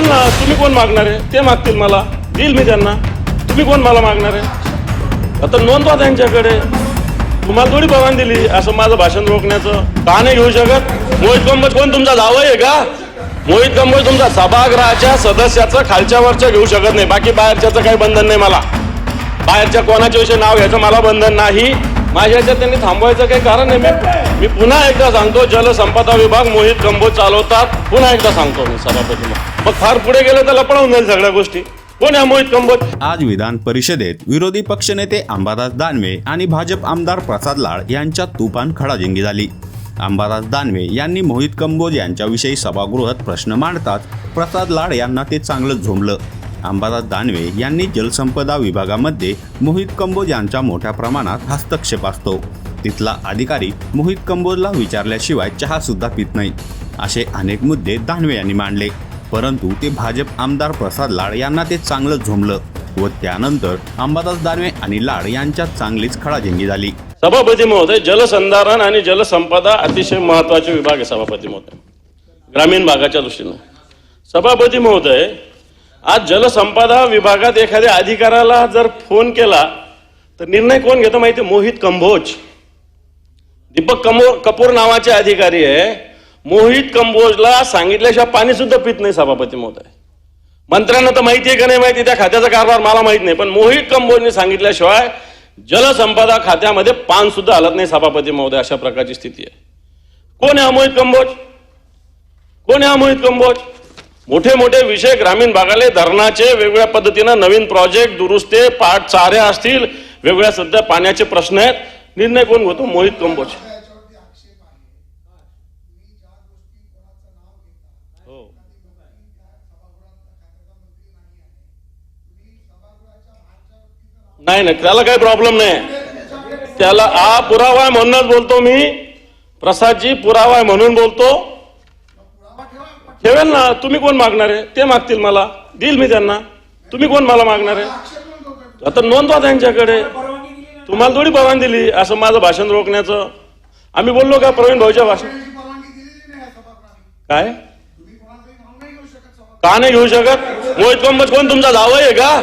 त्यांना तुम्ही कोण मागणार आहे ते मागतील मला. देईल मी त्यांना. तुम्ही कोण मला मागणार आहे? आता नोंदवा त्यांच्याकडे. तुम्हाला थोडी परवानगी दिली. असं माझं भाषण रोखण्याचं का नाही घेऊ शकत? मोहित कंबोज कोण? तुमचा जावं आहे का? मोहित कंबोज तुमचा सभागृहाच्या सदस्याचं खालच्या वरच्या घेऊ शकत नाही. बाकी बाहेरच्याचं काही बंधन नाही मला. बाहेरच्या कोणाच्या विषयी नाव घ्यायचं मला बंधन नाही. माझ्या त्यांनी थांबवायचं काही कारण नाही. मी मी पुन्हा एकदा सांगतो जलसंपदा विभाग मोहित कंबोज चालवतात. पुन्हा एकदा सांगतो मी सभापतीला. मग फार पुढे गेलं तर लपडवून जाईल सगळ्या गोष्टी. कोण आहे मोहित कंबोज? आज विधान परिषदेत विरोधी पक्षनेते अंबादास दानवे आणि भाजप आमदार प्रसाद लाड यांच्यात तुफान खडाजिंगी झाली. अंबादास दानवे यांनी मोहित कंबोज यांच्याविषयी सभागृहात प्रश्न मांडताच प्रसाद लाड यांना ते चांगलं झोंबलं. अंबादास दानवे यांनी जलसंपदा विभागामध्ये मोहित कंबोज यांचा मोठ्या प्रमाणात हस्तक्षेप असतो. तिथला अधिकारी मोहित कंबोजला विचारल्याशिवाय चहा सुद्धा पित नाही. असे अनेक मुद्दे दानवे यांनी मांडले. परंतु ते भाजप आमदार प्रसाद लाड यांना ते चांगलं झोमलं व त्यानंतर अंबादास दानवे आणि लाड यांच्यात चांगलीच खडाजंगी झाली. सभापती महोदय जलसंधारण आणि जलसंपदा अतिशय महत्त्वाचे विभाग आहे सभापती महोदय. ग्रामीण भागाच्या दृष्टीनं. सभापती महोदय आज जलसंपदा विभागात एखाद्या अधिकाऱ्याला जर फोन केला तर निर्णय कोण घेतो माहिती मोहित कंभोज दीपक कमो कपूर नावाचे अधिकारी आहे. मोहित कंबोजला सांगितल्याशिवाय पाणी सुद्धा पित नाही सभापती महोदय. मंत्र्यांना तर माहिती आहे का नाही माहिती? त्या खात्याचा कारभार मला माहीत नाही. पण मोहित कंबोजने सांगितल्याशिवाय जलसंपदा खात्यामध्ये पान सुद्धा हलत नाही सभापती महोदय अशा प्रकारची स्थिती आहे. कोण आहे मोहित कंबोज? कोण आहे मोहित कंबोज? मोठे मोठे विषय ग्रामीण भागाले धरणाचे वेगवेगळ्या पद्धतीनं नवीन प्रोजेक्ट दुरुस्ते पाठ चाऱ्या असतील. वेगवेगळ्या सध्या पाण्याचे प्रश्न आहेत. निर्णय कोण घेतो? मोहित कंबोज याच्यावरती आक्षेप आहे तुम्ही ज्या गोष्टी कोणाचं नाव घेता हो एखादी मंत्री त्या सभागृहात खात्याचा मंत्री नाही आहे तुम्ही सभागृहाच्या बाहेरच्या व्यक्तीचं नाव नाही नाही त्याला काही प्रॉब्लेम नाही. त्याला हा पुरावा आहे म्हणूनच बोलतो मी. प्रसादजी पुरावा आहे म्हणून बोलतो. ठेवेल ना तुम्ही कोण मागणार आहे? ते मागतील मला. देईल मी त्यांना. तुम्ही कोण मला मागणार आहे? आता नोंदवा त्यांच्याकडे. तुम्हाला थोडी परवानगी दिली. असं माझं भाषण रोखण्याचं. आम्ही बोललो का प्रवीण भाऊच्या भाषण? काय? का नाही घेऊ शकत? मोहित कोण? तुमचा जावं आहे का?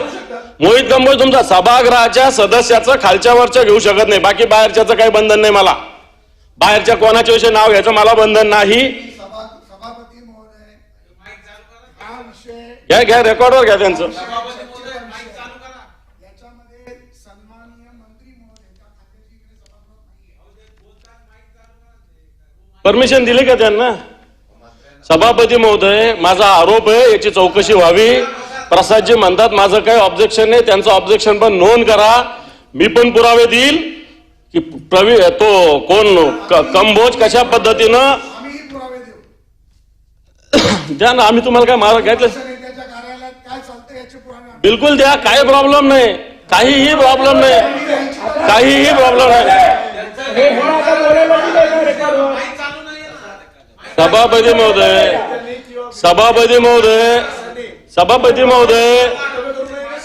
मोहित कंबोज तुमचा सभागृहाच्या सदस्याचं खालच्या वरच्या घेऊ शकत नाही. बाकी बाहेरच्याचं काही बंधन नाही मला. बाहेरच्या कोणाच्या विषयी नाव घ्यायचं मला बंधन नाही. घ्या घ्या रेकॉर्डवर घ्या त्यांचं. परमिशन दिली का त्यांना? सभापती महोदय माझा आरोप आहे याची चौकशी व्हावी. प्रसादजी म्हणतात माझं काही ऑब्जेक्शन नाही त्यांचं ऑब्जेक्शन पण नोंद करा. मी पण पुरावे देईल. की प्रवी तो कोण क- कंबोज कशा पद्धतीनं? द्या ना आम्ही तुम्हाला काय मारा घेतलं? बिलकुल द्या काही प्रॉब्लेम नाही. काहीही प्रॉब्लेम नाही. काहीही प्रॉब्लेम नाही. सभापती महोदय सभापती महोदय. सभापती महोदय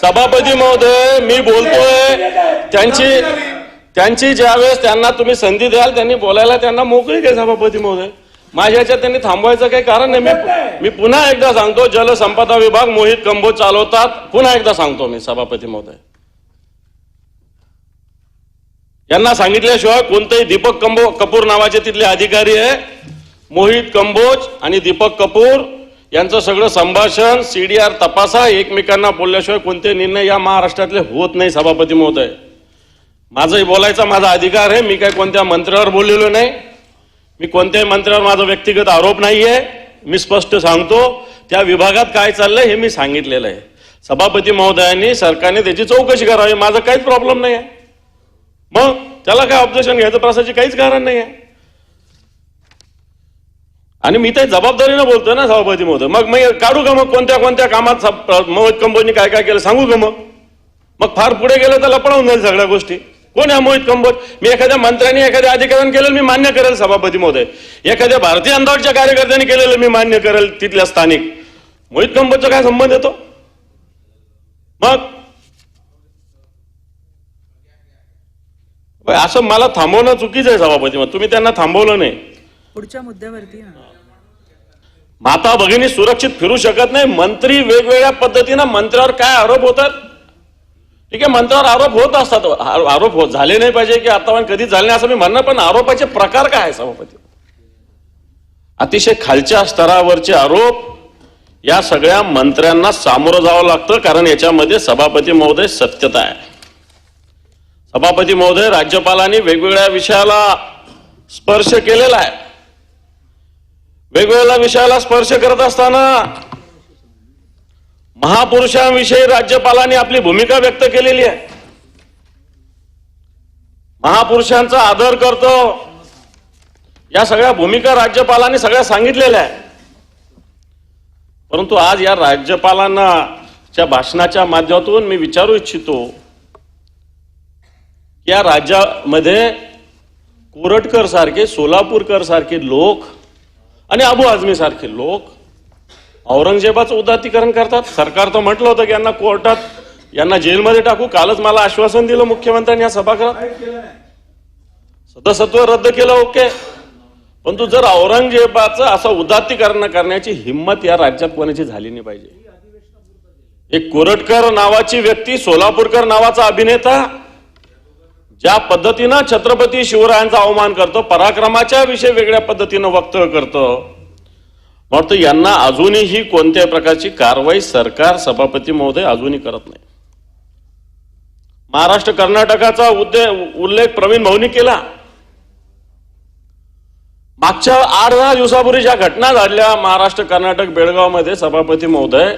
सभापती महोदय मी बोलतोय त्यांची त्यांची ज्यावेळेस त्यांना तुम्ही संधी द्याल त्यांनी बोलायला त्यांना मोकळी घ्या सभापती महोदय. माझ्या त्यांनी थांबवायचं काही कारण नाही. मी मी पुन्हा एकदा सांगतो जलसंपदा विभाग मोहित कंबोज चालवतात. पुन्हा एकदा सांगतो मी सभापती महोदय. यांना सांगितल्याशिवाय कोणतेही दीपक कंबो कपूर नावाचे तिथले अधिकारी आहे. मोहित कंबोज आणि दीपक कपूर यांचं सगळं संभाषण सी डी आर तपासा एकमेकांना बोलल्याशिवाय कोणते निर्णय या महाराष्ट्रातले होत नाही सभापती महोदय. माझंही बोलायचा माझा अधिकार आहे मी काय कोणत्या मंत्र्यावर बोललेलो नाही मी कोणत्याही मंत्र्यावर माझा व्यक्तिगत आरोप नाही आहे मी स्पष्ट सांगतो त्या विभागात काय चाललंय हे मी सांगितलेलं आहे. सभापती महोदयांनी सरकारने त्याची चौकशी करावी माझं काहीच प्रॉब्लेम नाही आहे मग त्याला काय ऑब्जेक्शन घ्यायचं प्रसाची काहीच कारण नाही आहे आणि मी ते जबाबदारीनं बोलतोय ना सभापती महोदय. मग मी काढू का मग कोणत्या कोणत्या कामात मोहित कंबोजनी काय काय केलं सांगू का मग? मग फार पुढे गेलं तर लपडावून जाईल सगळ्या गोष्टी. कोण आहे मोहित कंबोज? मी एखाद्या मंत्र्यांनी एखाद्या अधिकाऱ्याने केलेलं मी मान्य करेल सभापती महोदय. एखाद्या भारतीय अंदाजच्या कार्यकर्त्यांनी केलेलं मी मान्य करेल तिथल्या स्थानिक. मोहित कंबोजचा काय संबंध येतो मग? असं मला थांबवणं चुकीचं आहे सभापती मग तुम्ही त्यांना थांबवलं नाही. पुढच्या मुद्द्यावरती माता भगिनी सुरक्षित फिरू शकत नाही. मंत्री वेगवेगळ्या पद्धतीनं मंत्र्यावर काय आरोप होतात? ठीक आहे मंत्र्यावर आरोप होत असतात. आरोप होत झाले नाही पाहिजे की आता कधी झाले नाही असं मी म्हणणं पण आरोपाचे प्रकार काय आहे सभापती? अतिशय खालच्या स्तरावरचे आरोप या सगळ्या मंत्र्यांना सामोरं जावं लागतं कारण याच्यामध्ये सभापती महोदय सत्यता आहे. सभापती महोदय राज्यपालांनी वेगवेगळ्या विषयाला स्पर्श केलेला आहे. वेगवेगळ्या विषयाला स्पर्श करत असताना महापुरुषांविषयी राज्यपालांनी आपली भूमिका व्यक्त केलेली आहे. महापुरुषांचा आदर करतो. या सगळ्या भूमिका राज्यपालांनी सगळ्या सांगितलेल्या आहे परंतु आज या राज्यपालांना च्या भाषणाच्या माध्यमातून मी विचारू इच्छितो या राज्यामध्ये कोरटकर सारखे सोलापूरकर सारखे लोक आणि अबू आझमी सारखे लोक औरंगजेबाचं उदात्तीकरण करतात. सरकार तर म्हटलं होतं की यांना कोर्टात यांना जेलमध्ये टाकू. कालच मला आश्वासन दिलं मुख्यमंत्र्यांनी या सभागृहात. सदस्यत्व रद्द केलं ओके. पण तू जर औरंगजेबाचं असं उदात्तीकरण करण्याची हिंमत या राज्यात कोणाची झाली नाही पाहिजे. एक कोरटकर नावाची व्यक्ती सोलापूरकर नावाचा अभिनेता ज्या पद्धतीनं छत्रपती शिवरायांचा अवमान करतो पराक्रमाच्या विषयी वेगळ्या पद्धतीनं वक्तव्य करतो वाटतं यांना अजूनही कोणत्याही प्रकारची कारवाई सरकार सभापती महोदय अजूनही करत नाही. महाराष्ट्र कर्नाटकाचा उद्दे उल्लेख प्रवीण भाऊनी केला. मागच्या आठ दहा दिवसापूर्वी ज्या घटना झाल्या महाराष्ट्र कर्नाटक बेळगावमध्ये सभापती महोदय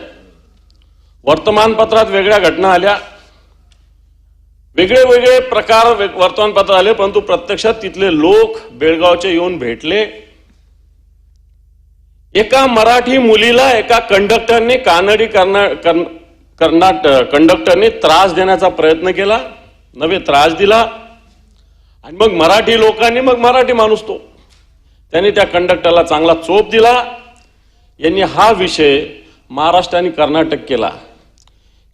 वर्तमानपत्रात वेगळ्या घटना आल्या. वेगळे वेगळे प्रकार वे- वर्तमानपत्र आले परंतु प्रत्यक्षात तिथले लोक बेळगावचे येऊन भेटले. एका मराठी मुलीला एका कंडक्टरने कानडी कर्ना कर्नाट कंडक्टरने त्रास देण्याचा प्रयत्न केला नवे त्रास दिला. आणि मग मराठी लोकांनी मग मराठी माणूस तो. त्यांनी त्या कंडक्टरला चांगला चोप दिला. यांनी हा विषय महाराष्ट्र आणि कर्नाटक केला.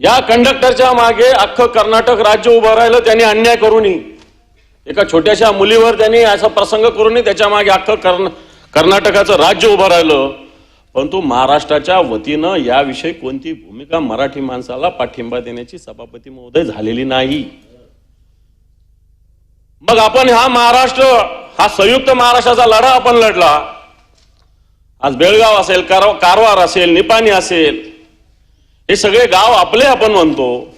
या कंडक्टरच्या मागे अख्खं कर्नाटक राज्य उभं राहिलं त्यांनी अन्याय करूनही. एका छोट्याशा मुलीवर त्यांनी असा प्रसंग करूनही त्याच्यामागे अख्खं कर्न कर्नाटकाचं राज्य उभं राहिलं. परंतु महाराष्ट्राच्या वतीनं याविषयी कोणती भूमिका मराठी माणसाला पाठिंबा देण्याची सभापती महोदय झालेली नाही? मग आपण हा महाराष्ट्र हा संयुक्त महाराष्ट्राचा लढा आपण लढला. आज बेळगाव असेल कार कारवार असेल निपाणी असेल हे सगळे गाव आपले आपण म्हणतो.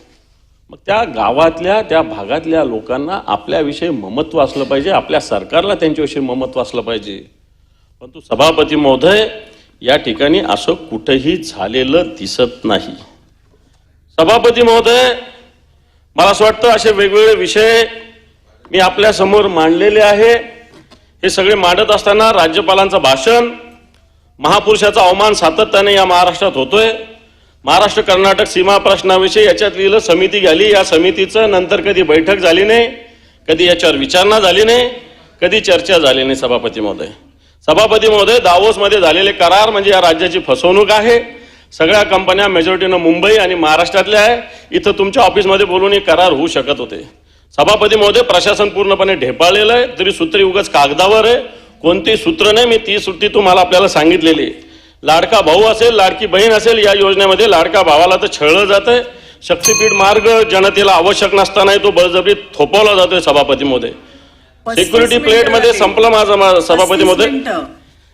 मग त्या गावातल्या त्या भागातल्या लोकांना आपल्याविषयी ममत्व असलं पाहिजे आपल्या सरकारला त्यांच्याविषयी ममत्व असलं पाहिजे. परंतु सभापती महोदय या ठिकाणी असं कुठंही झालेलं दिसत नाही. सभापती महोदय मला असं वाटतं असे वेगवेगळे विषय मी आपल्यासमोर मांडलेले आहे. हे सगळे मांडत असताना राज्यपालांचं भाषण महापुरुषाचा अवमान सातत्याने या महाराष्ट्रात होतोय. महाराष्ट्र कर्नाटक सीमा प्रश्नाविषयी याच्यात लिहिलं समिती झाली या समितीचं नंतर कधी बैठक झाली नाही कधी याच्यावर विचारणा झाली नाही कधी चर्चा झाली नाही सभापती महोदय. सभापती महोदय दावोसमध्ये झालेले करार म्हणजे या राज्याची फसवणूक आहे. सगळ्या कंपन्या मेजॉरिटीनं मुंबई आणि महाराष्ट्रातल्या आहे. इथं तुमच्या ऑफिसमध्ये बोलून हे करार होऊ शकत होते. सभापती महोदय प्रशासन पूर्णपणे ढेपाळलेलं आहे. तरी सूत्र उगाच कागदावर आहे. कोणती सूत्र नाही. मी ती सुट्टी तुम्हाला आपल्याला सांगितलेली आहे. लाडका भाऊ असेल लाडकी बहीण असेल या योजनेमध्ये लाडका भावाला तर छळलं जातंय. शक्तीपीठ मार्ग जनतेला आवश्यक नसतानाही तो बळजबरी थोपवला जातोय सभापती महोदय सिक्युरिटी प्लेटमध्ये संपलं माझं मा- सभापती महोदय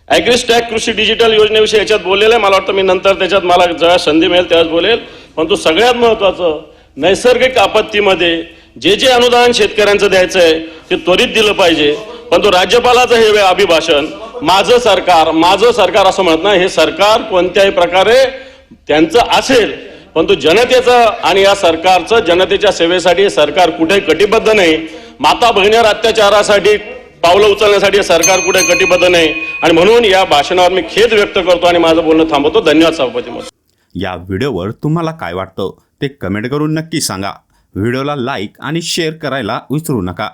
ॲग्रिस्टॅक कृषी डिजिटल योजनेविषयी याच्यात बोललेलं आहे. मला वाटतं मी नंतर त्याच्यात मला जेव्हा संधी मिळेल तेव्हाच बोलेल. परंतु सगळ्यात महत्वाचं नैसर्गिक आपत्तीमध्ये जे जे अनुदान शेतकऱ्यांचं द्यायचं आहे ते त्वरित दिलं पाहिजे. परंतु राज्यपालाचं हे अभिभाषण माझं सरकार माझं सरकार असं म्हणत नाही हे सरकार कोणत्याही प्रकारे त्यांचं असेल. परंतु जनतेचं आणि या सरकारचं जनतेच्या सेवेसाठी सरकार कुठे कटिबद्ध नाही. माता बहिणीवर अत्याचारासाठी पावलं उचलण्यासाठी सरकार कुठे कटिबद्ध नाही. आणि म्हणून या भाषणावर मी खेद व्यक्त करतो आणि माझं बोलणं थांबवतो. धन्यवाद सभापती महोदय. या व्हिडिओवर तुम्हाला काय वाटतं ते कमेंट करून नक्की सांगा. व्हिडिओला लाईक आणि शेअर करायला विसरू नका.